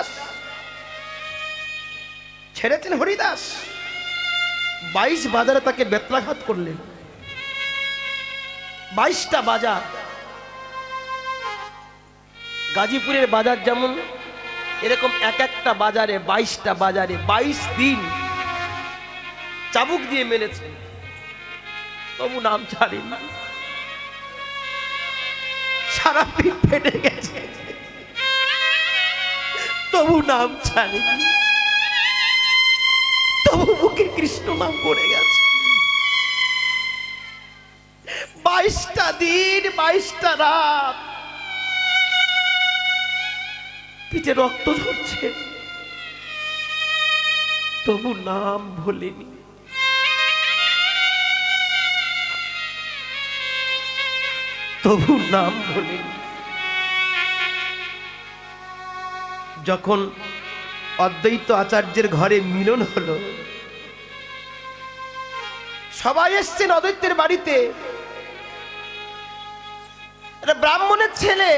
হরিদাস। ছেড়েছেন হরিদাস। বাইশ বাজারে তাকে বেত্রাঘাত করলেন। বাইশটা বাজার। গাজীপুরের বাজার যেমন, এরকম এক একটা বাজারে, বাইশটা বাজারে, বাইশ দিন চাবুক দিয়ে মেরেছেন তবু নাম ছাড়েন। সারা পিঠ ফেটে গেছে। তবু নাম ছাড়েনি তবু মুখে কৃষ্ণ নাম পড়ে গেছে। বাইশটা দিন, বাইশটা রাত। পিঠে রক্ত ঝরছে। তবু নাম ভোলেনি। তবু নাম ভোলেনি। যখন অদ্বৈত আচার্যের ঘরে মিলন হলো, সবাই এসছেন অদ্বৈতের বাড়িতে। ব্রাহ্মণের ছেলে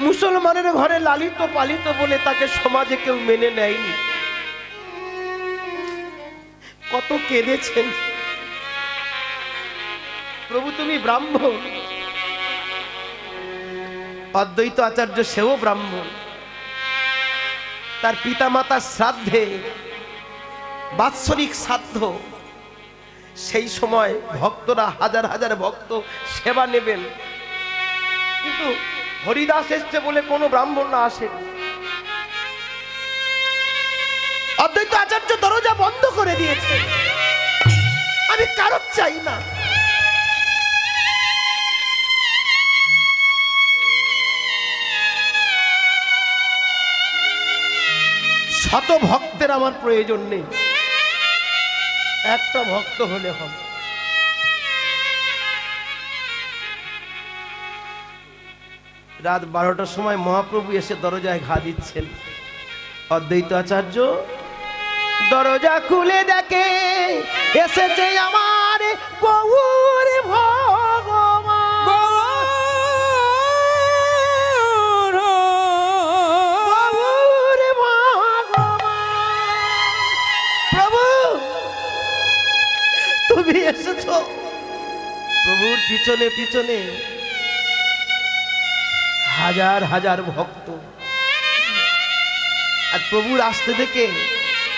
মুসলমানের ঘরে লালিত পালিত বলে তাকে সমাজে কেউ মেনে নেয়নি। কত কেঁদেছেন। প্রভু তুমি ব্রাহ্মণ। অদ্বৈত আচার্য সেও ব্রাহ্মণ। তার পিতামাতার শ্রাদ্ধে বাৎসরিক শ্রাদ্ধ। সেই সময় ভক্তরা হাজার হাজার ভক্ত সেবা নেবেন। কিন্তু হরিদাস এসছে বলে কোনো ব্রাহ্মণ না আসেন। অদ্বৈত আচার্য দরজা বন্ধ করে দিয়েছে। আমি কারও চাই না। শত ভক্তের আমার প্রয়োজন নেই। একটা ভক্ত হলে হবে। রাত বারোটার সময় মহাপ্রভু এসে দরজায় ঘা দিচ্ছেন। অদ্বৈত আচার্য, দরজা খুলে দেখে এসেছে আমার গৌর ভগবান প্রভুর পিছনে পিছনে হাজার হাজার ভক্ত। আর প্রভুর আসতে দেখে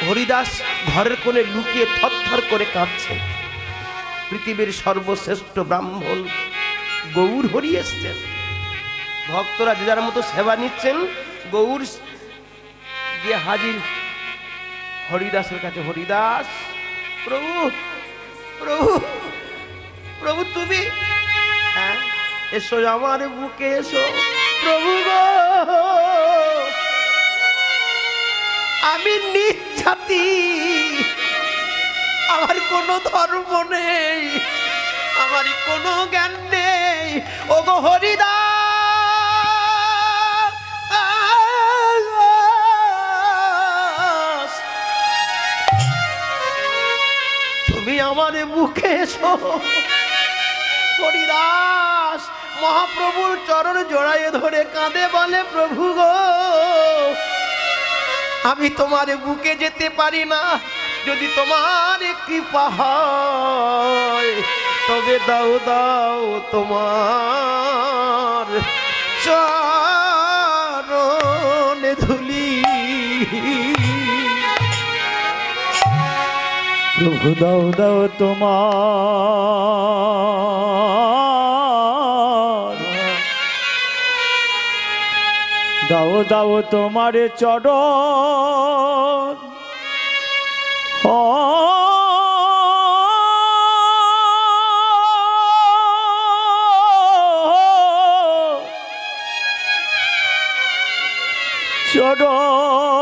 হরিদাস ঘরের কোণে লুকিয়ে থরথর করে কাঁদছে। পৃথিবীর সর্বশ্রেষ্ঠ ব্রাহ্মণ গৌর হরি এসছেন। ভক্তরা যে যার মতো সেবা নিচ্ছেন, গৌর গিয়ে হাজির। হরিদাসের কাছে, হরিদাস, প্রভু প্রভু প্রভু, তুমি? হ্যাঁ? এসো, আমার বুকে এসো। প্রভু গো! আমি নিচ্ছাতি আমার কোনো ধর্ম নেই। আমার কোনো জ্ঞান নেই। ও গো হরিদাস তুমি আমার মুখে এসো। হরিদাস মহাপ্রভুর চরণ জড়াইয়ে ধরে কাঁদে বলে, প্রভু গো, আমি তোমার বুকে যেতে পারি না। যদি তোমার কৃপা হয়, তবে দাও দাও তোমার চরণ ধুলি। প্রভু দাও দাও তোমার। দাও দাও তোমার ও চরণ।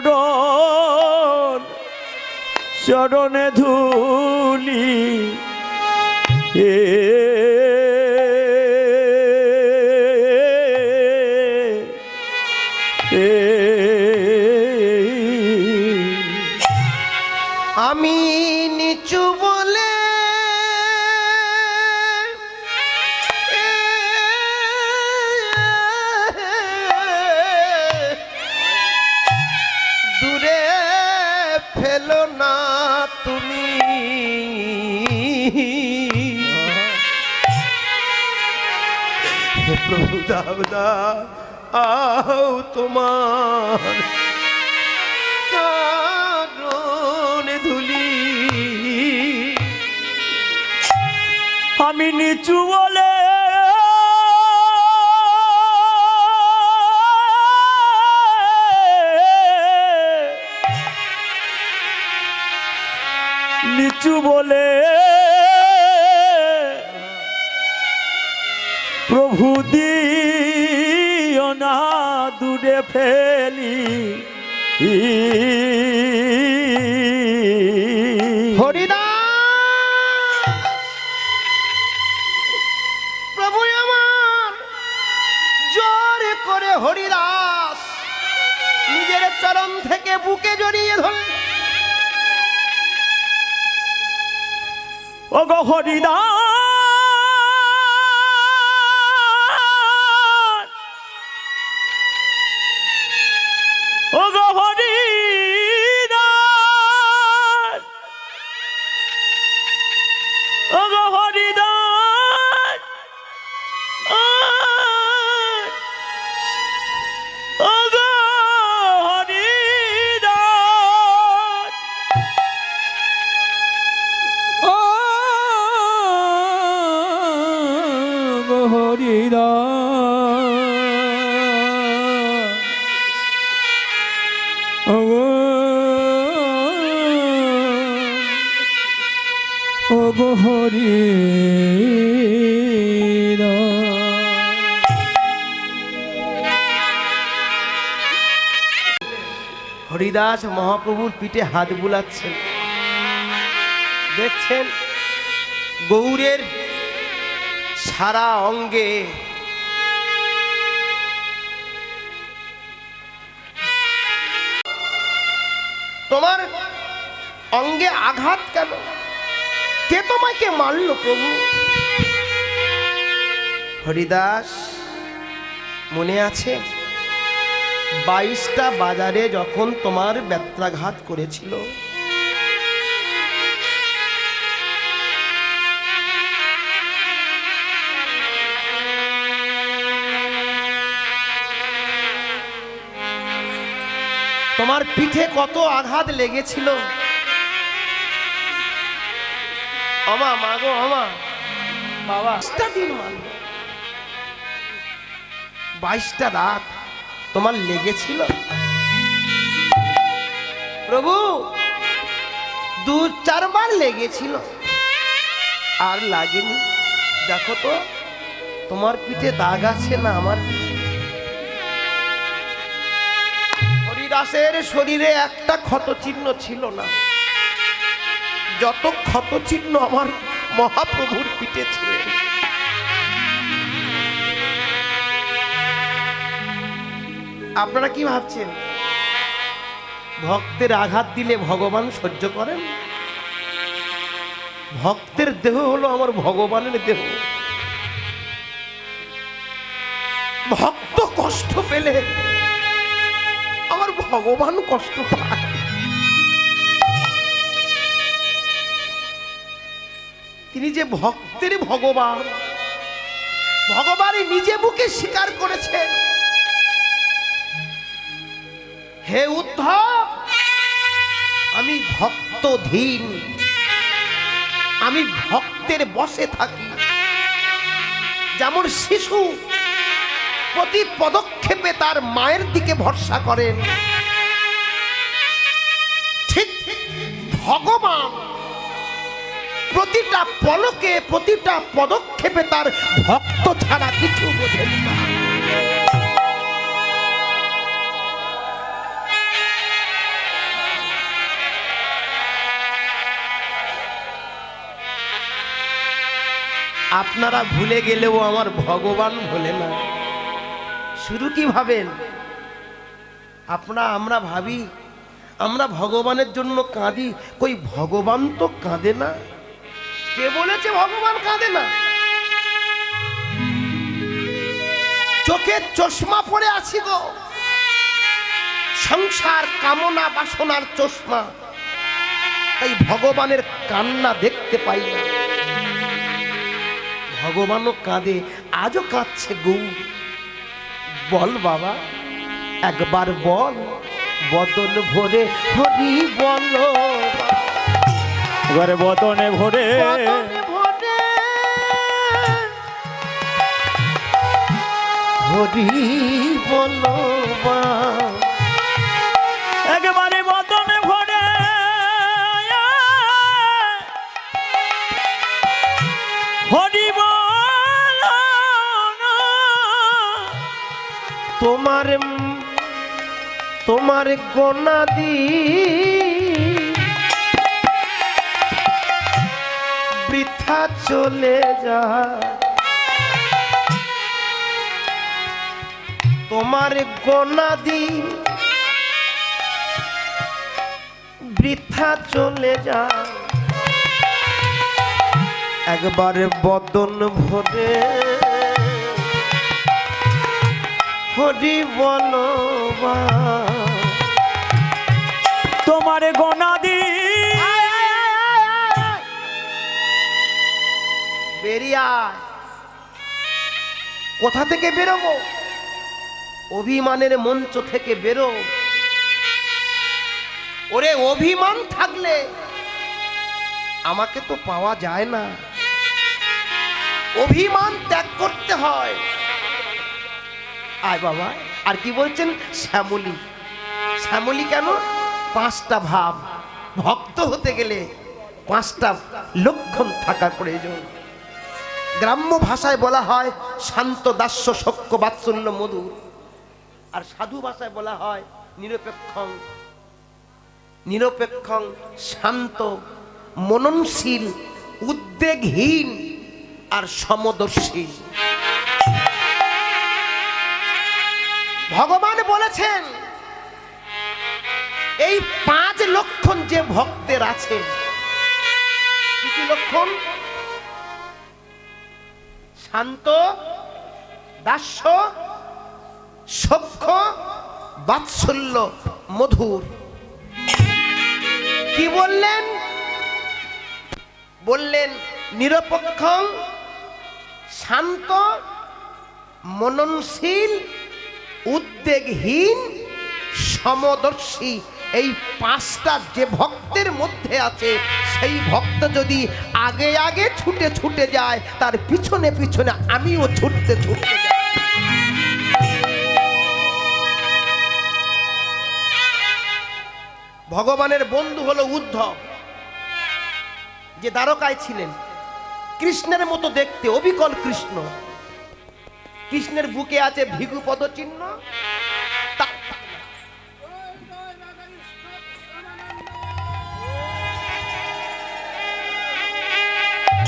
চরণ চরণে ধুলি এ। আমি দাবদা আও তোমার ধুলি। আমি নিচু বলে হরিদা প্রভু আমার জোর করে হরিদাস নিজের চরণ থেকে বুকে জড়িয়ে ধরল। ও গো হরিদাস হরিদা হরিদাস মহাপ্রভুর পিঠে হাত বুলাচ্ছেন। দেখছেন? গৌরের সারা অঙ্গে তোমার অঙ্গে আঘাত কেন? কে তোমাকে মারলো প্রভু? হরিদাস, মনে আছে? বাইশটা বাজারে যখন তোমার ব্যত্রাঘাত করেছিল। তোমার পিঠে কত আঘাত লেগেছিল? আমা মাগো আমা বাবা দিন মানব বাইশটা রাত তোমার লেগেছিল? প্রভু দু চারবার লেগেছিল। আর লাগেনি। দেখো তো তোমার পিঠে দাগ আছে না আমার পিঠে? হরিদাসের শরীরে একটা ক্ষত চিহ্ন ছিল না। যত ক্ষত চিহ্ন আমার মহাপ্রভুর পিঠে ছিল। আপনারা কি ভাবছেন? ভক্তের আঘাত দিলে ভগবান সহ্য করেন? ভক্তের দেহ হলো আমার ভগবানের দেহ। ভক্ত কষ্ট পেলে আমার ভগবান কষ্ট পায়। তিনি যে ভক্তের ভগবান, ভগবানই নিজে বুকে স্বীকার করেছেন। হে উদ্ধব, আমি ভক্তধীন, আমি ভক্তের বসে থাকি। যেমন শিশু প্রতি পদক্ষেপে তার মায়ের দিকে ভরসা করেন, ঠিক ভগবান প্রতিটা পলকে, প্রতিটা পদক্ষেপে তার ভক্ত ছাড়া কিছু বোঝেন না। আপনারা ভুলে গেলেও আমার ভগবান ভোলে না। শুধু কি ভাবেন? আপনারা, আমরা ভাবি, আমরা ভগবানের জন্য কাঁদি, কই ভগবান তো কাঁদে না। কে বলেছে ভগবান কাঁদে না? চোখে চশমা পরে আছি গো। সংসার কামনা বাসনার চশমা। তাই ভগবানের কান্না দেখতে পাই না। ভগবানও কাঁদে, আজও কাঁদছে গৌর বল বাবা, একবার বল, বদন ভরে হরি বল এবারে বদনে ভরে। হরি বল একেবারে বদনে ভরে। হরি তোমার তোমার গোনাদি বৃথা চলে যা তোমার গোনা দিন বৃথা চলে যা একবার বদন ভরে হরি বলো বা। তোমার গোনাদি কোথা থেকে বেরোবো? অভিমানের মঞ্চ থেকে বেরো। ওরে, অভিমান থাকলে আমাকে তো পাওয়া যায় না। অভিমান ত্যাগ করতে হয়। আয় বাবা, আর কি বলছেন? শ্যামলী। শ্যামলী কেন? পাঁচটা ভাব। ভক্ত হতে গেলে পাঁচটা লক্ষণ থাকা প্রয়োজন। গ্রাম্য ভাষায় বলা হয় শান্ত দাস্য সক্য বাৎসল্য মধুর আর সাধু ভাষায় বলা হয় নিরপেক্ষং। নিরপেক্ষং শান্ত, মননশীল, উদ্বেগহীন আর সমদর্শী ভগবান বলেছেন, এই পাঁচ লক্ষণ যে ভক্তের আছে, কি কি লক্ষণ? শান্ত, দাস্য সক্ষ বাৎসল্য, মধুর। কি বললেন? বললেন, নিরপেক্ষ, শান্ত, মননশীল, উদ্বেগহীন, সমদর্শী। এই পাঁচটা যে ভক্তের মধ্যে আছে সেই ভক্ত যদি আগে আগে ছুটে ছুটে যায়, তার পিছনে পিছনে আমিও ছুটতে ছুটতে ভগবানের বন্ধু হলো উদ্ধব, যে দ্বারকায় ছিলেন। কৃষ্ণের মতো দেখতে অবিকল কৃষ্ণ। কৃষ্ণের বুকে আছে ভিগুপদ চিহ্ন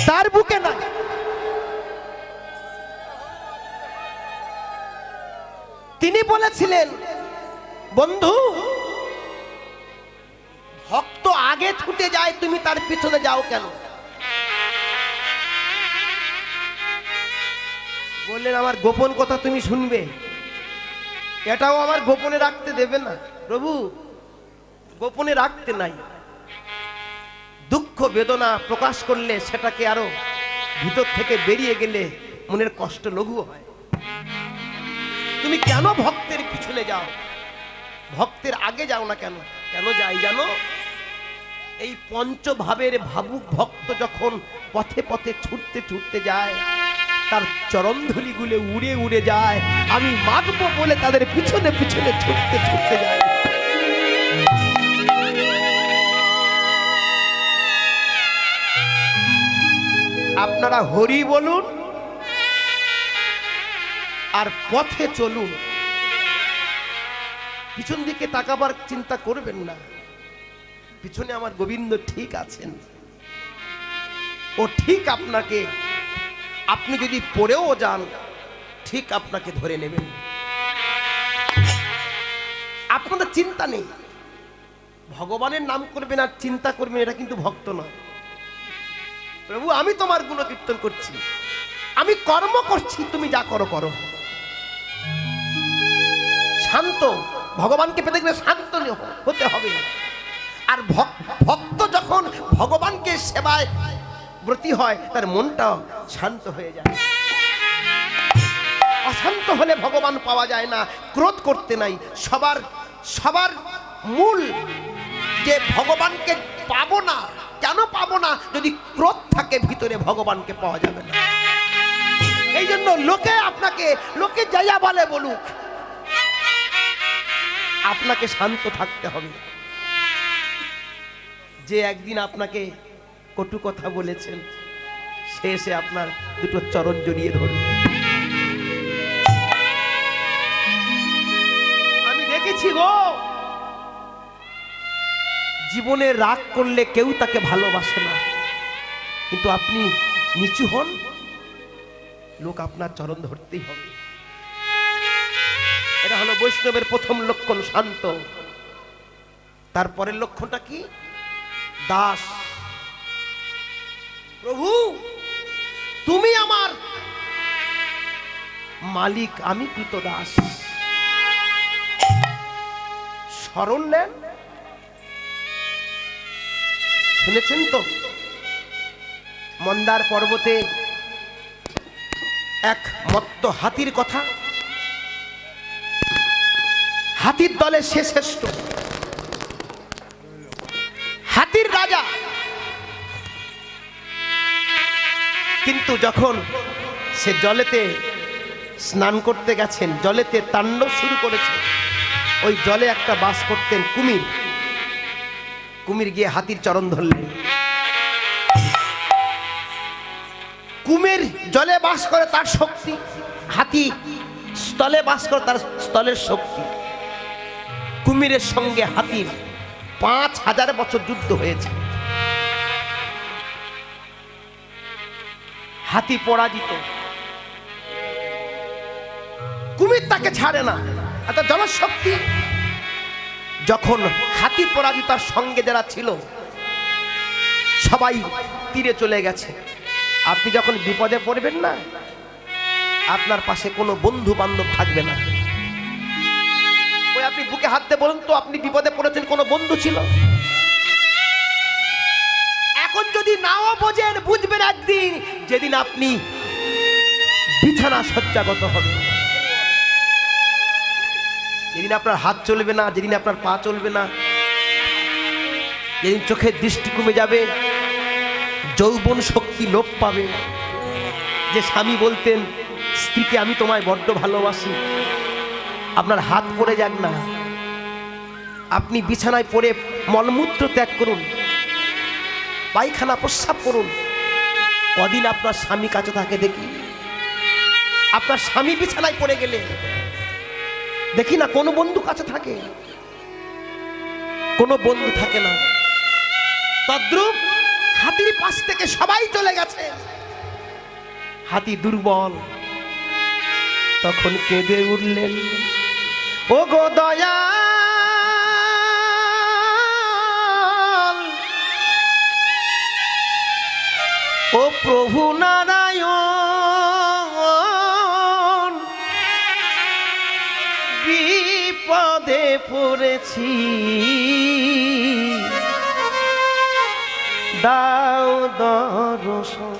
তার বুকে না তিনি বলেছিলেন, বন্ধু, ভক্ত আগে ছুটে যায়, তুমি তার পিছনে যাও কেন? বললেন, আমার গোপন কথা তুমি শুনবে। এটাও আমার গোপনে রাখতে দেবে না। প্রভু, গোপনে রাখতে নাই। দুঃখ বেদনা প্রকাশ করলে সেটাকে আরও ভিতর থেকে বেরিয়ে গেলে মনের কষ্ট লঘু হয়। তুমি কেন ভক্তের পিছনে যাও? ভক্তের আগে যাও না কেন? কেন যাই জানো? এই পঞ্চভাবের ভাবুক ভক্ত যখন পথে পথে ছুটতে ছুটতে যায়, তার চরণধুলিগুলো উড়ে উড়ে যায়, আমি মাগবো বলে তাদের পিছনে পিছনে ছুটতে ছুটতে যায়। আপনারা হরি বলুন আর পথে চলুন। পিছন দিকে তাকাবার চিন্তা করবেন না। পিছনে আমার গোবিন্দ ঠিক আছেন। ও ঠিক আপনাকে। আপনি যদি পড়েও যান, ঠিক আপনাকে ধরে নেবেন। আপনাদের চিন্তা নেই। ভগবানের নাম করবেন আর চিন্তা করবেন, এটা কিন্তু ভক্ত নয়। প্রভু, আমি তোমার গুণকীর্তন করছি। আমি কর্ম করছি, তুমি যা করো করো। শান্ত, ভগবানকে পেতে গেলে শান্ত হতে হবে। আর ভক- ভক্ত যখন ভগবানকে সেবায় ব্রতী হয়, তার মনটাও শান্ত হয়ে যায়। অশান্ত হলে ভগবান পাওয়া যায় না, ক্রোধ করতে নাই। সবার সবার মূল যে ভগবানকে পাবো না কেন পাবো না? যদি ক্রোধ থাকে, ভিতরে ভগবানকে পাওয়া যাবে না। এই জন্য লোকে আপনাকে, লোকে যাইয়া বলে বলুক, আপনাকে শান্ত থাকতে হবে। যে একদিন আপনাকে কটু কথা বলেছেন, সে এসে আপনার দুটো চরণ জড়িয়ে ধরবে। আমি দেখেছি গো জীবনে রাগ করলে কেউ তাকে ভালোবাসে না। কিন্তু আপনি নিচু হন, লোক আপনার চরণ ধরতেই হবে। এটা হলো বৈষ্ণবের প্রথম লক্ষণ শান্ত। তারপরের লক্ষণটা কি? দাস। প্রভু, তুমি আমার মালিক, আমি কৃত দাস স্মরণ নেন। শুনেছেন তো? মন্দার পর্বতে এক মত্ত হাতির কথা। হাতির দলে সে শ্রেষ্ঠ। হাতির রাজা। কিন্তু যখন সে জলেতে স্নান করতে গেছেন, জলেতে তাণ্ডব শুরু করেছে, ওই জলে একটা বাস করতেন কুমির। কুমির গিয়ে হাতির চরণ ধরলেন কুমির জলে বাস করে তার শক্তি, হাতি স্থলে বাস করে তার স্থলের শক্তি। কুমিরের সঙ্গে হাতির পাঁচ হাজার বছর যুদ্ধ হয়েছে। হাতি পরাজিত। কুমির তাকে ছাড়ে না। এত জনশক্তি যখন হাতি পরাজিতার সঙ্গে যারা ছিল, সবাই তীরে চলে গেছে। আপনি যখন বিপদে পড়বেন না, আপনার পাশে কোনো বন্ধু বান্ধব থাকবে না। ওই আপনি বুকে হাত দিয়ে বলুন তো, আপনি বিপদে পড়েছেন, কোনো বন্ধু ছিল? এখন যদি নাও বোঝেন, বুঝবেন একদিন, যেদিন আপনি বিছানা শয্যাগত হবে যেদিন আপনার হাত চলবে না, যেদিন আপনার পা চলবে না, যেদিন চোখের দৃষ্টি কমে যাবে, যৌবন শক্তি লোপ পাবে। যে স্বামী বলতেন, স্ত্রীকে আমি তোমায় বড্ড ভালোবাসি। আপনার হাত পড়ে যাক না। আপনি বিছানায় পড়ে মলমূত্র ত্যাগ করুন। পায়খানা প্রস্রাব করুন। কদিন আপনার স্বামী কাছে থাকে দেখি। আপনার স্বামী বিছানায় পড়ে গেলে দেখি না কোনো বন্ধু কাছে থাকে। কোনো বন্ধু থাকে না। তদ্রুপ হাতির পাশ থেকে সবাই চলে গেছে। হাতি দুর্বল। তখন কেঁদে উঠলেন ও গো দয়া ও প্রভু পড়েছি দাও দর্শন।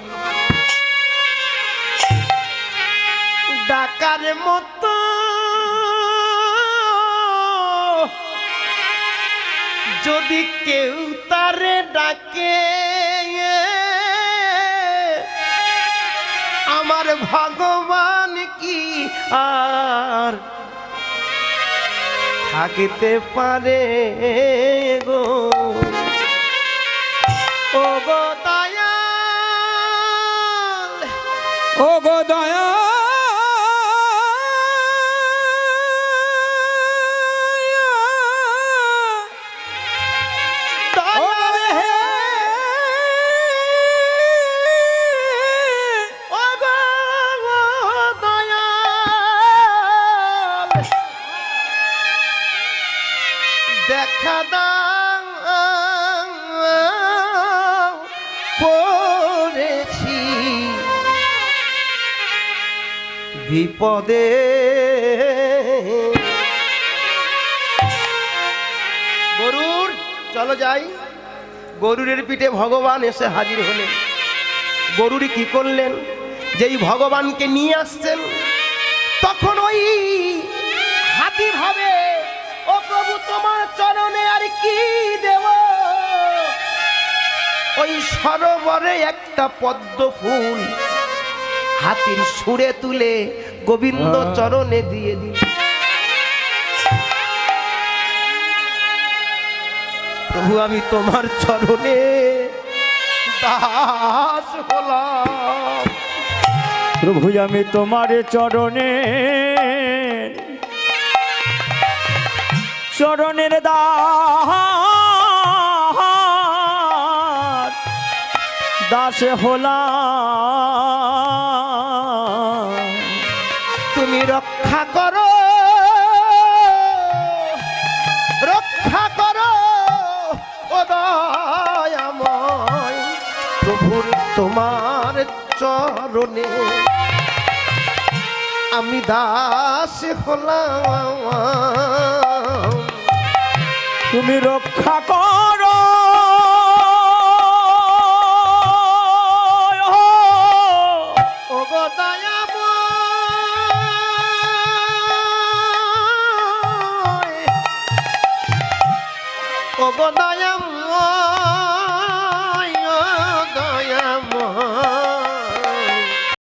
ডাকার মতো যদি কেউ তারে ডাকে আমার ভগবান কি আর থাকিতে পারে গো। ও গো দয়াল ও গো দয়াল। বিপদে গরুর, চলো যাই। গরুরের পিঠে ভগবান এসে হাজির হলেন। গরুরই কি করলেন? যেই ভগবানকে নিয়ে আসছেন, তখন ওই হাতি ভাবে, ও প্রভু, তোমার চরণে আর কি দেব? ওই সরোবরে একটা পদ্ম ফুল হাতির সুরে তুলে গোবিন্দ চরণে দিয়ে দিল। প্রভু, আমি তোমার চরণে দাস হলাম। প্রভু, আমি তোমার চরণে চরণের দাস দাস করো। রক্ষা করো। ও দয়াময় প্রভুর তোমার চরণে। আমি দাস হলাম। তুমি রক্ষা করো।